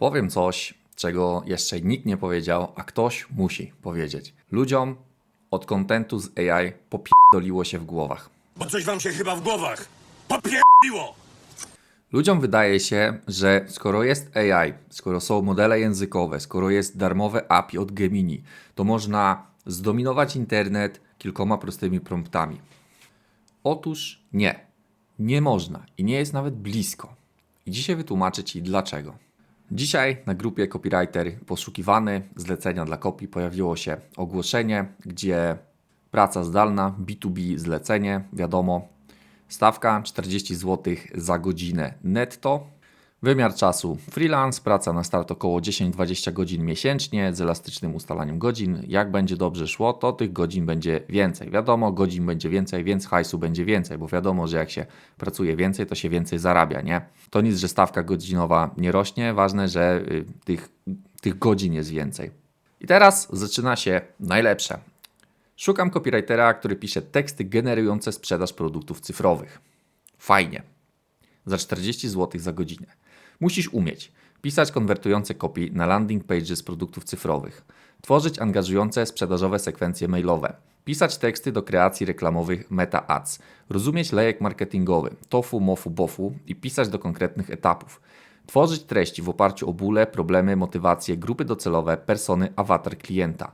Powiem coś, czego jeszcze nikt nie powiedział, a ktoś musi powiedzieć. Ludziom od kontentu z AI popierdoliło się w głowach. Bo coś wam się chyba w głowach popierdoliło! Ludziom wydaje się, że skoro jest AI, skoro są modele językowe, skoro jest darmowe API od Gemini, to można zdominować internet kilkoma prostymi promptami. Otóż nie. Nie można i nie jest nawet blisko. I dzisiaj wytłumaczę Ci dlaczego. Dzisiaj na grupie Copywriter poszukiwany zlecenia dla kopii pojawiło się ogłoszenie, gdzie praca zdalna, B2B zlecenie, wiadomo, stawka 40 zł za godzinę netto. Wymiar czasu freelance, praca na start około 10-20 godzin miesięcznie z elastycznym ustalaniem godzin. Jak będzie dobrze szło, to tych godzin będzie więcej. Wiadomo, godzin będzie więcej, więc hajsu będzie więcej, bo wiadomo, że jak się pracuje więcej, to się więcej zarabia, nie? To nic, że stawka godzinowa nie rośnie, ważne, że y, tych, tych godzin jest więcej. I teraz zaczyna się najlepsze. Szukam copywritera, który pisze teksty generujące sprzedaż produktów cyfrowych. Fajnie za 40 zł za godzinę. Musisz umieć pisać konwertujące kopii na landing page z produktów cyfrowych, tworzyć angażujące sprzedażowe sekwencje mailowe, pisać teksty do kreacji reklamowych Meta Ads, rozumieć lejek marketingowy, tofu, mofu, bofu i pisać do konkretnych etapów, tworzyć treści w oparciu o bóle, problemy, motywacje, grupy docelowe, persony, awatar klienta,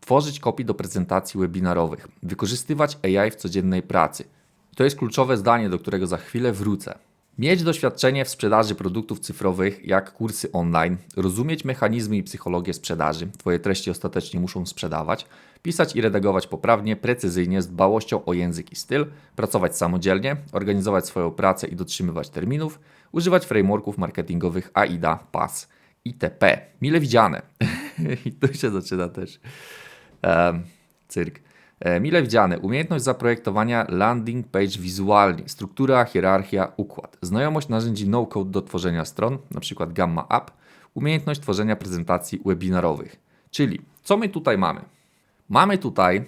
tworzyć kopii do prezentacji webinarowych, wykorzystywać AI w codziennej pracy. To jest kluczowe zdanie, do którego za chwilę wrócę. Mieć doświadczenie w sprzedaży produktów cyfrowych, jak kursy online, rozumieć mechanizmy i psychologię sprzedaży, Twoje treści ostatecznie muszą sprzedawać, pisać i redagować poprawnie, precyzyjnie, z dbałością o język i styl, pracować samodzielnie, organizować swoją pracę i dotrzymywać terminów, używać frameworków marketingowych AIDA, PAS, itp. Mile widziane. I tu się zaczyna też em, cyrk. E, Mile widziane. Umiejętność zaprojektowania landing page wizualnie, struktura, hierarchia, układ. Znajomość narzędzi no-code do tworzenia stron, np. Gamma App. Umiejętność tworzenia prezentacji webinarowych. Czyli co my tutaj mamy? Mamy tutaj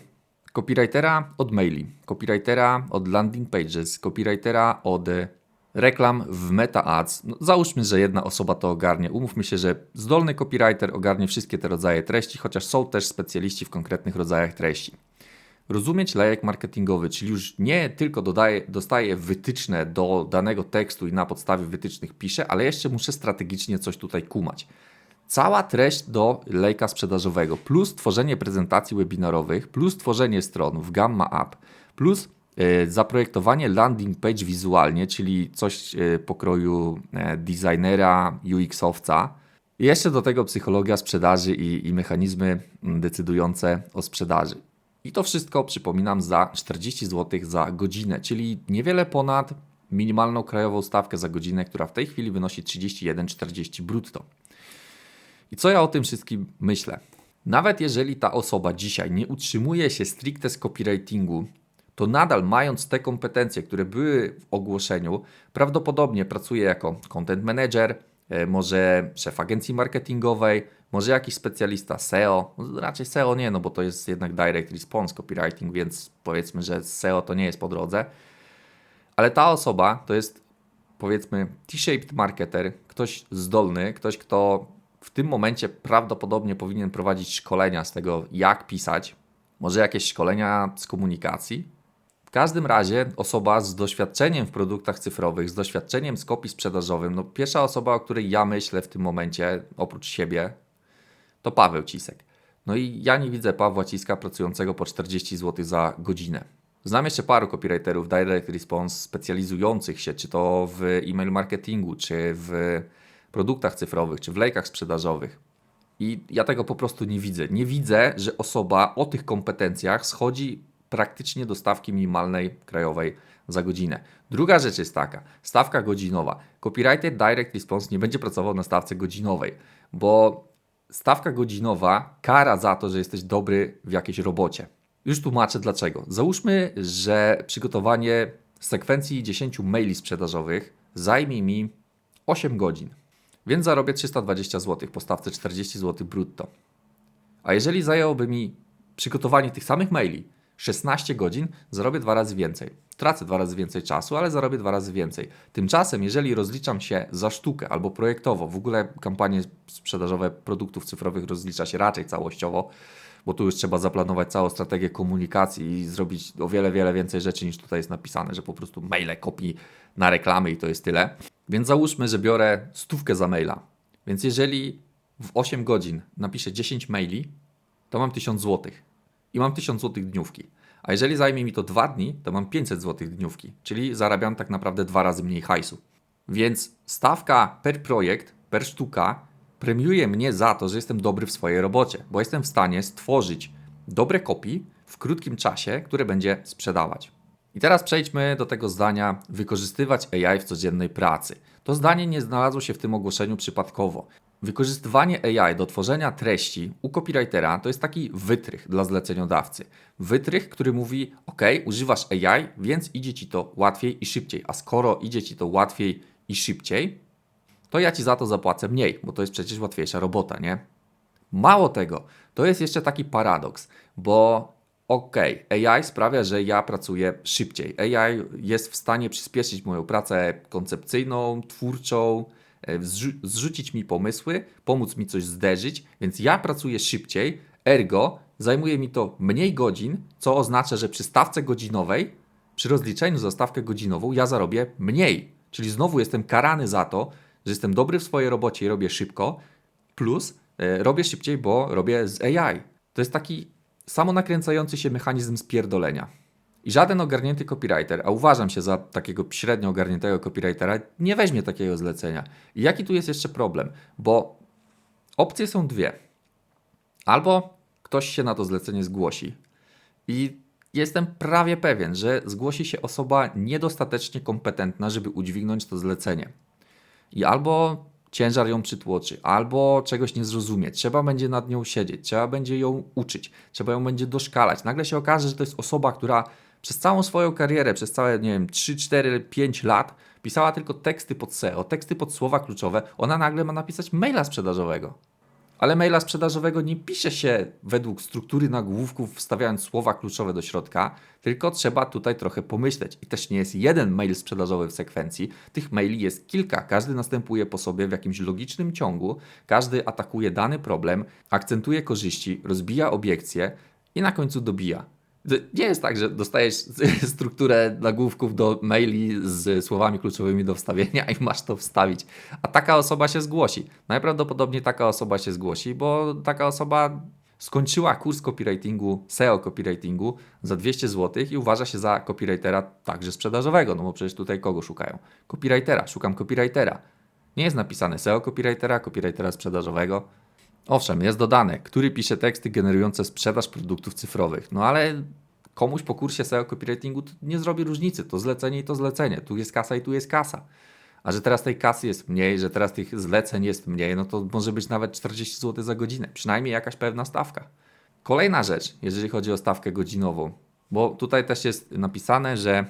copywritera od maili, copywritera od landing pages, copywritera od reklam w Meta Ads. No, załóżmy, że jedna osoba to ogarnie. Umówmy się, że zdolny copywriter ogarnie wszystkie te rodzaje treści, chociaż są też specjaliści w konkretnych rodzajach treści rozumieć lejek marketingowy, czyli już nie tylko dodaję, dostaję wytyczne do danego tekstu i na podstawie wytycznych piszę, ale jeszcze muszę strategicznie coś tutaj kumać. Cała treść do lejka sprzedażowego, plus tworzenie prezentacji webinarowych, plus tworzenie stron w Gamma App, plus e, zaprojektowanie landing page wizualnie, czyli coś e, pokroju e, designera, UX-owca. Jeszcze do tego psychologia sprzedaży i, i mechanizmy decydujące o sprzedaży. I to wszystko, przypominam, za 40 zł za godzinę, czyli niewiele ponad minimalną krajową stawkę za godzinę, która w tej chwili wynosi 31,40 brutto. I co ja o tym wszystkim myślę? Nawet jeżeli ta osoba dzisiaj nie utrzymuje się stricte z copywritingu, to nadal mając te kompetencje, które były w ogłoszeniu, prawdopodobnie pracuje jako content manager, może szef agencji marketingowej, może jakiś specjalista SEO, No, raczej SEO nie, no bo to jest jednak direct response copywriting, więc powiedzmy, że SEO to nie jest po drodze. Ale ta osoba to jest powiedzmy T-shaped marketer, ktoś zdolny, ktoś, kto w tym momencie prawdopodobnie powinien prowadzić szkolenia z tego, jak pisać, może jakieś szkolenia z komunikacji. Każdym razie osoba z doświadczeniem w produktach cyfrowych, z doświadczeniem z kopii sprzedażowym, no pierwsza osoba, o której ja myślę w tym momencie, oprócz siebie, to Paweł Cisek. No i ja nie widzę Pawła Ciska pracującego po 40 zł za godzinę. Znam jeszcze paru copywriterów direct response specjalizujących się, czy to w e-mail marketingu, czy w produktach cyfrowych, czy w lejkach sprzedażowych. I ja tego po prostu nie widzę. Nie widzę, że osoba o tych kompetencjach schodzi praktycznie do stawki minimalnej krajowej za godzinę. Druga rzecz jest taka, stawka godzinowa. Copywriter Direct Response nie będzie pracował na stawce godzinowej, bo stawka godzinowa kara za to, że jesteś dobry w jakiejś robocie. Już tłumaczę dlaczego. Załóżmy, że przygotowanie sekwencji 10 maili sprzedażowych zajmie mi 8 godzin, więc zarobię 320 zł po stawce 40 zł brutto. A jeżeli zajęłoby mi przygotowanie tych samych maili 16 godzin, zarobię dwa razy więcej. Tracę dwa razy więcej czasu, ale zarobię dwa razy więcej. Tymczasem, jeżeli rozliczam się za sztukę albo projektowo, w ogóle kampanie sprzedażowe produktów cyfrowych rozlicza się raczej całościowo, bo tu już trzeba zaplanować całą strategię komunikacji i zrobić o wiele, wiele więcej rzeczy niż tutaj jest napisane, że po prostu maile, kopii na reklamy i to jest tyle. Więc załóżmy, że biorę stówkę za maila. Więc jeżeli w 8 godzin napiszę 10 maili, to mam 1000 zł. I mam 1000 zł dniówki. A jeżeli zajmie mi to 2 dni, to mam 500 zł dniówki, czyli zarabiam tak naprawdę dwa razy mniej hajsu. Więc stawka per projekt, per sztuka premiuje mnie za to, że jestem dobry w swojej robocie, bo jestem w stanie stworzyć dobre kopii w krótkim czasie, które będzie sprzedawać. I teraz przejdźmy do tego zdania wykorzystywać AI w codziennej pracy. To zdanie nie znalazło się w tym ogłoszeniu przypadkowo. Wykorzystywanie AI do tworzenia treści u copywritera to jest taki wytrych dla zleceniodawcy. Wytrych, który mówi: OK, używasz AI, więc idzie ci to łatwiej i szybciej. A skoro idzie ci to łatwiej i szybciej, to ja ci za to zapłacę mniej, bo to jest przecież łatwiejsza robota, nie? Mało tego, to jest jeszcze taki paradoks, bo okej, AI sprawia, że ja pracuję szybciej. AI jest w stanie przyspieszyć moją pracę koncepcyjną, twórczą, zrzucić mi pomysły, pomóc mi coś zderzyć, więc ja pracuję szybciej, ergo zajmuje mi to mniej godzin, co oznacza, że przy stawce godzinowej, przy rozliczeniu za stawkę godzinową, ja zarobię mniej. Czyli znowu jestem karany za to, że jestem dobry w swojej robocie i robię szybko, plus e, robię szybciej, bo robię z AI. To jest taki samonakręcający się mechanizm spierdolenia. I żaden ogarnięty copywriter, a uważam się za takiego średnio ogarniętego copywritera, nie weźmie takiego zlecenia. I jaki tu jest jeszcze problem? Bo opcje są dwie. Albo ktoś się na to zlecenie zgłosi i jestem prawie pewien, że zgłosi się osoba niedostatecznie kompetentna, żeby udźwignąć to zlecenie. I albo ciężar ją przytłoczy, albo czegoś nie zrozumie. Trzeba będzie nad nią siedzieć, trzeba będzie ją uczyć, trzeba ją będzie doszkalać. Nagle się okaże, że to jest osoba, która przez całą swoją karierę, przez całe, nie wiem, 3, 4, 5 lat pisała tylko teksty pod SEO, teksty pod słowa kluczowe. Ona nagle ma napisać maila sprzedażowego. Ale maila sprzedażowego nie pisze się według struktury nagłówków, wstawiając słowa kluczowe do środka, tylko trzeba tutaj trochę pomyśleć. I też nie jest jeden mail sprzedażowy w sekwencji, tych maili jest kilka, każdy następuje po sobie w jakimś logicznym ciągu, każdy atakuje dany problem, akcentuje korzyści, rozbija obiekcje i na końcu dobija. Nie jest tak, że dostajesz strukturę nagłówków do maili z słowami kluczowymi do wstawienia i masz to wstawić. A taka osoba się zgłosi. Najprawdopodobniej taka osoba się zgłosi, bo taka osoba skończyła kurs copywritingu, SEO copywritingu za 200 zł i uważa się za copywritera także sprzedażowego, no bo przecież tutaj kogo szukają? Copywritera, szukam copywritera. Nie jest napisane SEO copywritera, copywritera sprzedażowego. Owszem, jest dodane, który pisze teksty generujące sprzedaż produktów cyfrowych. No ale komuś po kursie SEO copywritingu nie zrobi różnicy. To zlecenie i to zlecenie. Tu jest kasa i tu jest kasa. A że teraz tej kasy jest mniej, że teraz tych zleceń jest mniej, no to może być nawet 40 zł za godzinę. Przynajmniej jakaś pewna stawka. Kolejna rzecz, jeżeli chodzi o stawkę godzinową, bo tutaj też jest napisane, że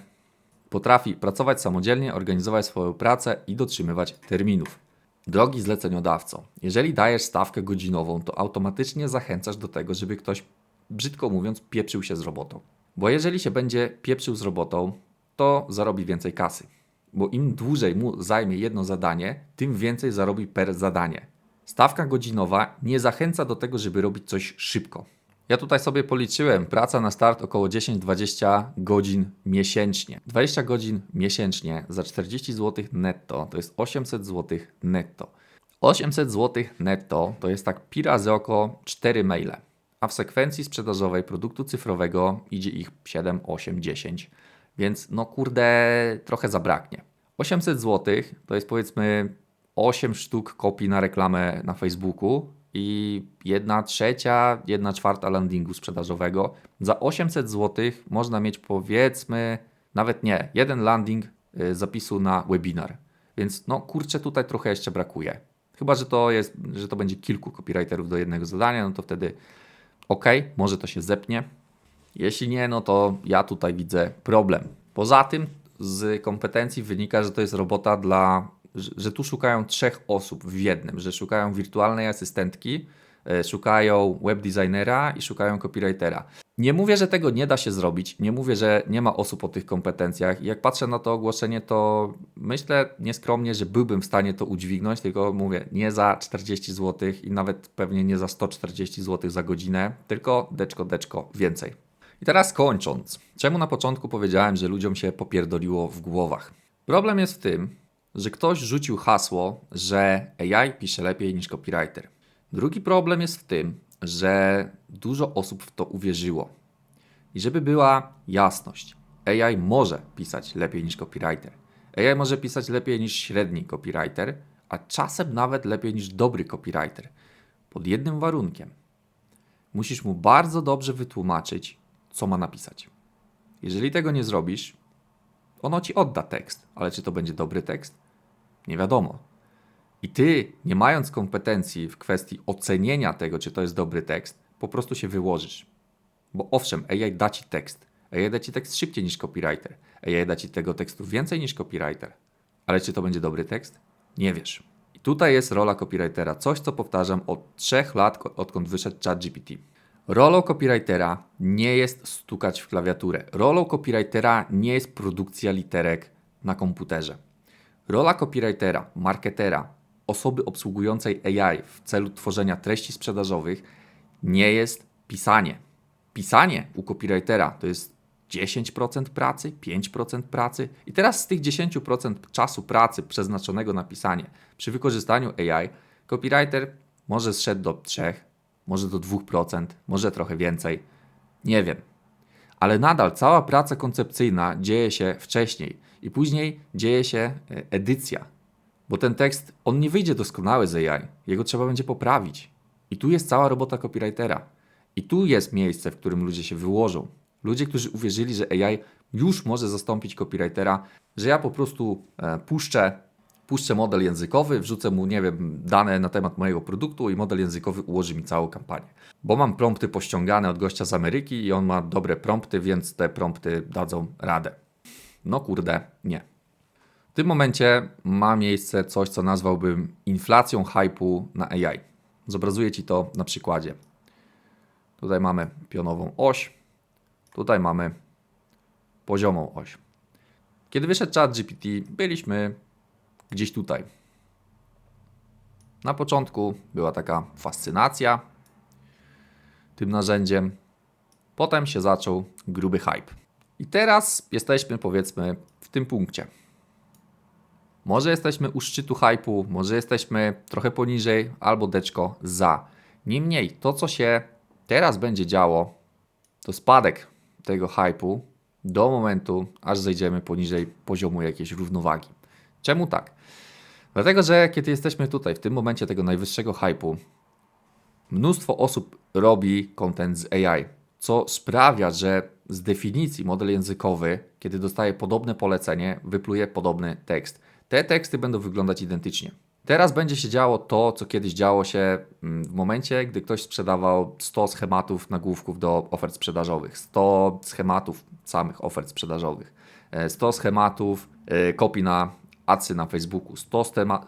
potrafi pracować samodzielnie, organizować swoją pracę i dotrzymywać terminów. Drogi zleceniodawco, jeżeli dajesz stawkę godzinową, to automatycznie zachęcasz do tego, żeby ktoś, brzydko mówiąc, pieprzył się z robotą. Bo jeżeli się będzie pieprzył z robotą, to zarobi więcej kasy. Bo im dłużej mu zajmie jedno zadanie, tym więcej zarobi per zadanie. Stawka godzinowa nie zachęca do tego, żeby robić coś szybko. Ja tutaj sobie policzyłem, praca na start około 10-20 godzin miesięcznie. 20 godzin miesięcznie za 40 zł netto to jest 800 zł netto. 800 zł netto to jest tak pi razy oko 4 maile, a w sekwencji sprzedażowej produktu cyfrowego idzie ich 7, 8, 10, więc no kurde, trochę zabraknie. 800 zł to jest powiedzmy 8 sztuk kopii na reklamę na Facebooku i 1 trzecia, 1 czwarta landingu sprzedażowego. Za 800 zł można mieć powiedzmy, nawet nie, jeden landing y, zapisu na webinar. Więc no kurczę, tutaj trochę jeszcze brakuje. Chyba, że to jest, że to będzie kilku copywriterów do jednego zadania, no to wtedy ok, może to się zepnie. Jeśli nie, no to ja tutaj widzę problem. Poza tym z kompetencji wynika, że to jest robota dla, że tu szukają trzech osób w jednym, że szukają wirtualnej asystentki, e, szukają webdesignera i szukają copywritera. Nie mówię, że tego nie da się zrobić, nie mówię, że nie ma osób o tych kompetencjach. Jak patrzę na to ogłoszenie, to myślę nieskromnie, że byłbym w stanie to udźwignąć, tylko mówię, nie za 40 zł i nawet pewnie nie za 140 zł za godzinę, tylko deczko, deczko więcej. I teraz kończąc, czemu na początku powiedziałem, że ludziom się popierdoliło w głowach? Problem jest w tym, że ktoś rzucił hasło, że AI pisze lepiej niż copywriter. Drugi problem jest w tym, że dużo osób w to uwierzyło. I żeby była jasność, AI może pisać lepiej niż copywriter. AI może pisać lepiej niż średni copywriter, a czasem nawet lepiej niż dobry copywriter. Pod jednym warunkiem. Musisz mu bardzo dobrze wytłumaczyć, co ma napisać. Jeżeli tego nie zrobisz, ono ci odda tekst, ale czy to będzie dobry tekst? Nie wiadomo. I ty, nie mając kompetencji w kwestii ocenienia tego, czy to jest dobry tekst, po prostu się wyłożysz. Bo owszem, AI da ci tekst. AI da ci tekst szybciej niż copywriter. AI da ci tego tekstu więcej niż copywriter. Ale czy to będzie dobry tekst? Nie wiesz. I tutaj jest rola copywritera. Coś, co powtarzam od trzech lat, odkąd wyszedł ChatGPT. Rolą copywritera nie jest stukać w klawiaturę. Rolą copywritera nie jest produkcja literek na komputerze. Rola copywritera, marketera, osoby obsługującej AI w celu tworzenia treści sprzedażowych nie jest pisanie. Pisanie u copywritera to jest 10% pracy, 5% pracy. I teraz z tych 10% czasu pracy przeznaczonego na pisanie przy wykorzystaniu AI, copywriter może zszedł do 3, może do 2%, może trochę więcej. Nie wiem ale nadal cała praca koncepcyjna dzieje się wcześniej i później dzieje się e, edycja. Bo ten tekst, on nie wyjdzie doskonały z AI, jego trzeba będzie poprawić. I tu jest cała robota copywritera. I tu jest miejsce, w którym ludzie się wyłożą. Ludzie, którzy uwierzyli, że AI już może zastąpić copywritera, że ja po prostu e, puszczę, puszczę model językowy, wrzucę mu, nie wiem, dane na temat mojego produktu i model językowy ułoży mi całą kampanię. Bo mam prompty pościągane od gościa z Ameryki i on ma dobre prompty, więc te prompty dadzą radę. No kurde, nie. W tym momencie ma miejsce coś, co nazwałbym inflacją hypu na AI. Zobrazuję Ci to na przykładzie. Tutaj mamy pionową oś, tutaj mamy poziomą oś. Kiedy wyszedł chat GPT, byliśmy gdzieś tutaj. Na początku była taka fascynacja tym narzędziem, potem się zaczął gruby hype. I teraz jesteśmy powiedzmy w tym punkcie. Może jesteśmy u szczytu hypu, może jesteśmy trochę poniżej, albo deczko za. Niemniej to, co się teraz będzie działo, to spadek tego hypu do momentu, aż zejdziemy poniżej poziomu jakiejś równowagi. Czemu tak? Dlatego, że kiedy jesteśmy tutaj, w tym momencie tego najwyższego hypu, mnóstwo osób robi content z AI, co sprawia, że z definicji model językowy, kiedy dostaje podobne polecenie, wypluje podobny tekst. Te teksty będą wyglądać identycznie. Teraz będzie się działo to, co kiedyś działo się mm, w momencie, gdy ktoś sprzedawał 100 schematów nagłówków do ofert sprzedażowych, 100 schematów samych ofert sprzedażowych, e, 100 schematów e, kopii na adsy na Facebooku, 100 schema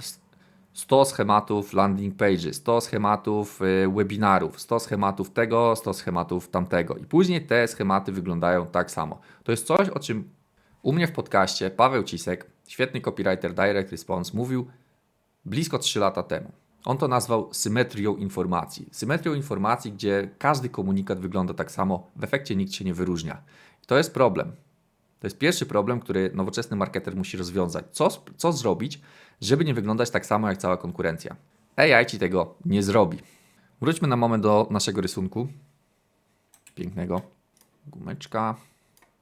100 schematów landing pages, 100 schematów y, webinarów, 100 schematów tego, 100 schematów tamtego. I później te schematy wyglądają tak samo. To jest coś, o czym u mnie w podcaście Paweł Cisek, świetny copywriter Direct Response, mówił blisko 3 lata temu. On to nazwał symetrią informacji. Symetrią informacji, gdzie każdy komunikat wygląda tak samo, w efekcie nikt się nie wyróżnia. To jest problem. To jest pierwszy problem, który nowoczesny marketer musi rozwiązać. Co, co zrobić, żeby nie wyglądać tak samo jak cała konkurencja? AI ci tego nie zrobi. Wróćmy na moment do naszego rysunku. Pięknego. Gumeczka.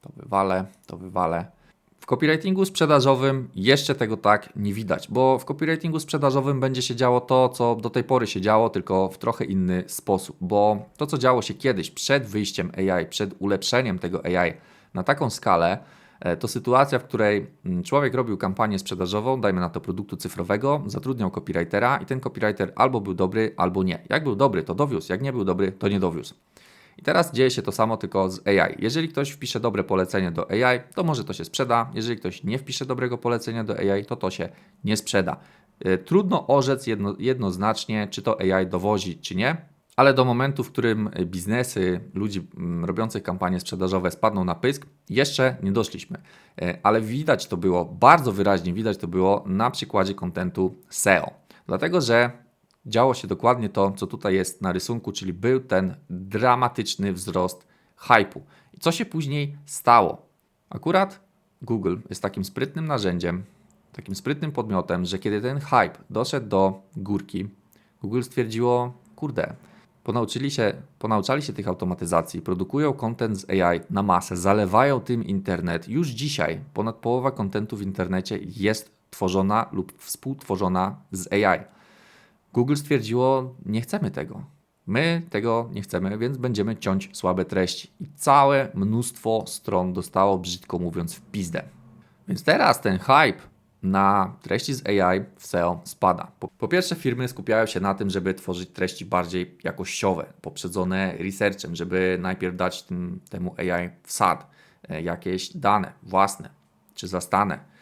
To wywalę, to wywalę. W copywritingu sprzedażowym jeszcze tego tak nie widać, bo w copywritingu sprzedażowym będzie się działo to, co do tej pory się działo, tylko w trochę inny sposób, bo to, co działo się kiedyś przed wyjściem AI, przed ulepszeniem tego AI na taką skalę, e, to sytuacja, w której mm, człowiek robił kampanię sprzedażową, dajmy na to produktu cyfrowego, zatrudniał copywritera i ten copywriter albo był dobry, albo nie. Jak był dobry, to dowiózł, jak nie był dobry, to nie dowiózł. I teraz dzieje się to samo tylko z AI. Jeżeli ktoś wpisze dobre polecenie do AI, to może to się sprzeda. Jeżeli ktoś nie wpisze dobrego polecenia do AI, to to się nie sprzeda. E, Trudno orzec jedno, jednoznacznie, czy to AI dowozi, czy nie, ale do momentu, w którym biznesy ludzi mm, robiących kampanie sprzedażowe spadną na pysk, jeszcze nie doszliśmy. E, Ale widać to było, bardzo wyraźnie widać to było na przykładzie kontentu SEO. Dlatego, że działo się dokładnie to, co tutaj jest na rysunku, czyli był ten dramatyczny wzrost hypu. I co się później stało? Akurat Google jest takim sprytnym narzędziem, takim sprytnym podmiotem, że kiedy ten hype doszedł do górki, Google stwierdziło, kurde, ponauczyli się, ponauczali się tych automatyzacji, produkują content z AI na masę, zalewają tym internet. Już dzisiaj ponad połowa kontentu w internecie jest tworzona lub współtworzona z AI. Google stwierdziło, nie chcemy tego. My tego nie chcemy, więc będziemy ciąć słabe treści. I całe mnóstwo stron dostało, brzydko mówiąc, w pizdę. Więc teraz ten hype na treści z AI w SEO spada. Po, po pierwsze, firmy skupiają się na tym, żeby tworzyć treści bardziej jakościowe, poprzedzone researchem, żeby najpierw dać tym, temu AI wsad, e, jakieś dane własne czy zastane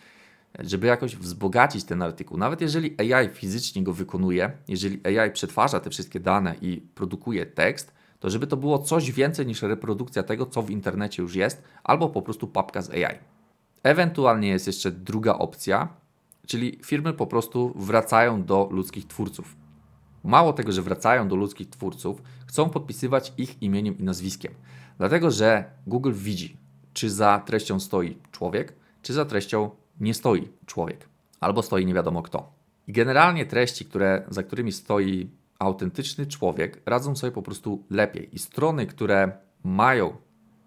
żeby jakoś wzbogacić ten artykuł. Nawet jeżeli AI fizycznie go wykonuje, jeżeli AI przetwarza te wszystkie dane i produkuje tekst, to żeby to było coś więcej niż reprodukcja tego, co w internecie już jest, albo po prostu papka z AI. Ewentualnie jest jeszcze druga opcja, czyli firmy po prostu wracają do ludzkich twórców. Mało tego, że wracają do ludzkich twórców, chcą podpisywać ich imieniem i nazwiskiem. Dlatego, że Google widzi, czy za treścią stoi człowiek, czy za treścią nie stoi człowiek, albo stoi nie wiadomo kto. I generalnie treści, które, za którymi stoi autentyczny człowiek, radzą sobie po prostu lepiej. I strony, które mają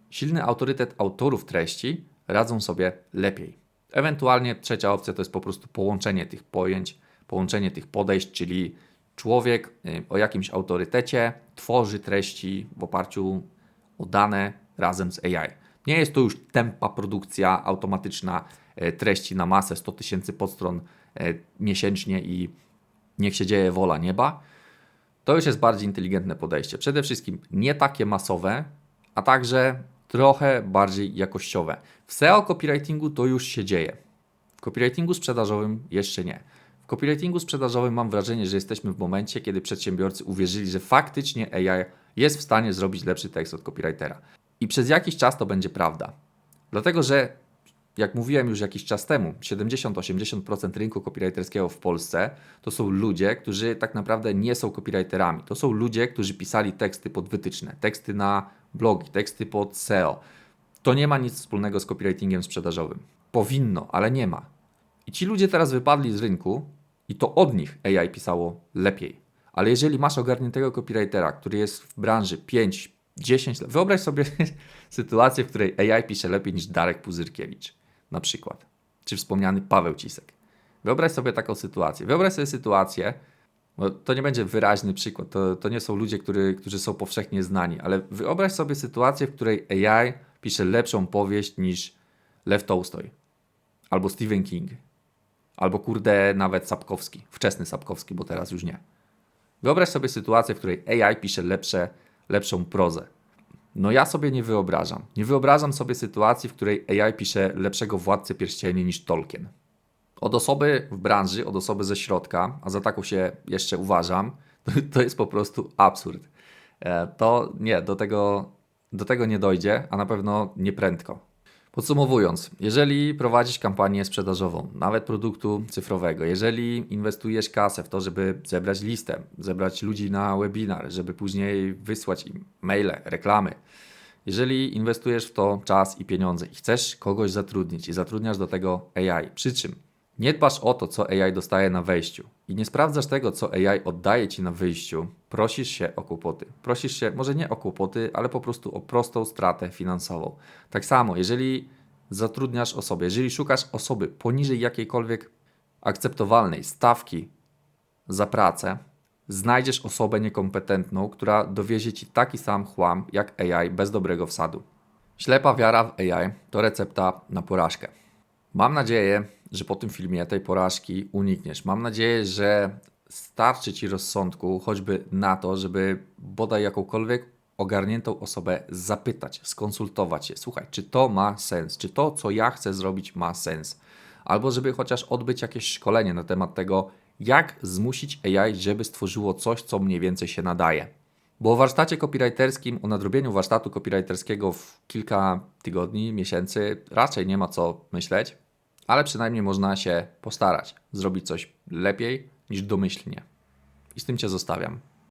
silny autorytet autorów treści, radzą sobie lepiej. Ewentualnie trzecia opcja to jest po prostu połączenie tych pojęć, połączenie tych podejść, czyli człowiek y, o jakimś autorytecie tworzy treści w oparciu o dane razem z AI. Nie jest to już tempa produkcja automatyczna e, treści na masę 100 tysięcy podstron e, miesięcznie i niech się dzieje wola nieba. To już jest bardziej inteligentne podejście. Przede wszystkim nie takie masowe, a także trochę bardziej jakościowe. W SEO copywritingu to już się dzieje. W copywritingu sprzedażowym jeszcze nie. W copywritingu sprzedażowym mam wrażenie, że jesteśmy w momencie, kiedy przedsiębiorcy uwierzyli, że faktycznie AI jest w stanie zrobić lepszy tekst od copywritera. I przez jakiś czas to będzie prawda. Dlatego, że jak mówiłem już jakiś czas temu, 70-80% rynku copywriterskiego w Polsce to są ludzie, którzy tak naprawdę nie są copywriterami. To są ludzie, którzy pisali teksty pod wytyczne, teksty na blogi, teksty pod SEO. To nie ma nic wspólnego z copywritingiem sprzedażowym. Powinno, ale nie ma. I ci ludzie teraz wypadli z rynku i to od nich AI pisało lepiej. Ale jeżeli masz ogarniętego copywritera, który jest w branży 5, 10 lat, wyobraź sobie sytuację, w której AI pisze lepiej niż Darek Puzyrkiewicz, na przykład, czy wspomniany Paweł Cisek. Wyobraź sobie taką sytuację. Wyobraź sobie sytuację, bo to nie będzie wyraźny przykład, to, to nie są ludzie, który, którzy są powszechnie znani, ale wyobraź sobie sytuację, w której AI pisze lepszą powieść niż Lew Tolstoj, albo Stephen King, albo kurde nawet Sapkowski, wczesny Sapkowski, bo teraz już nie. Wyobraź sobie sytuację, w której AI pisze lepsze, lepszą prozę. No ja sobie nie wyobrażam. Nie wyobrażam sobie sytuacji, w której AI pisze lepszego Władcę Pierścieni niż Tolkien. Od osoby w branży, od osoby ze środka, a za taką się jeszcze uważam, to, jest po prostu absurd. E, To nie, do tego, do tego nie dojdzie, a na pewno nie prędko. Podsumowując, jeżeli prowadzisz kampanię sprzedażową, nawet produktu cyfrowego, jeżeli inwestujesz kasę w to, żeby zebrać listę, zebrać ludzi na webinar, żeby później wysłać im maile, reklamy, jeżeli inwestujesz w to czas i pieniądze i chcesz kogoś zatrudnić i zatrudniasz do tego AI, przy czym nie dbasz o to, co AI dostaje na wejściu i nie sprawdzasz tego, co AI oddaje ci na wyjściu, prosisz się o kłopoty. Prosisz się może nie o kłopoty, ale po prostu o prostą stratę finansową. Tak samo, jeżeli zatrudniasz osobę, jeżeli szukasz osoby poniżej jakiejkolwiek akceptowalnej stawki za pracę, znajdziesz osobę niekompetentną, która dowiezie ci taki sam chłam jak AI bez dobrego wsadu. Ślepa wiara w AI to recepta na porażkę. Mam nadzieję, że po tym filmie tej porażki unikniesz. Mam nadzieję, że starczy ci rozsądku choćby na to, żeby bodaj jakąkolwiek ogarniętą osobę zapytać, skonsultować się. Słuchaj, czy to ma sens? Czy to, co ja chcę zrobić, ma sens? Albo żeby chociaż odbyć jakieś szkolenie na temat tego, jak zmusić AI, żeby stworzyło coś, co mniej więcej się nadaje. Bo o warsztacie copywriterskim, o nadrobieniu warsztatu copywriterskiego w kilka tygodni, miesięcy raczej nie ma co myśleć, ale przynajmniej można się postarać, zrobić coś lepiej niż domyślnie. I z tym Cię zostawiam.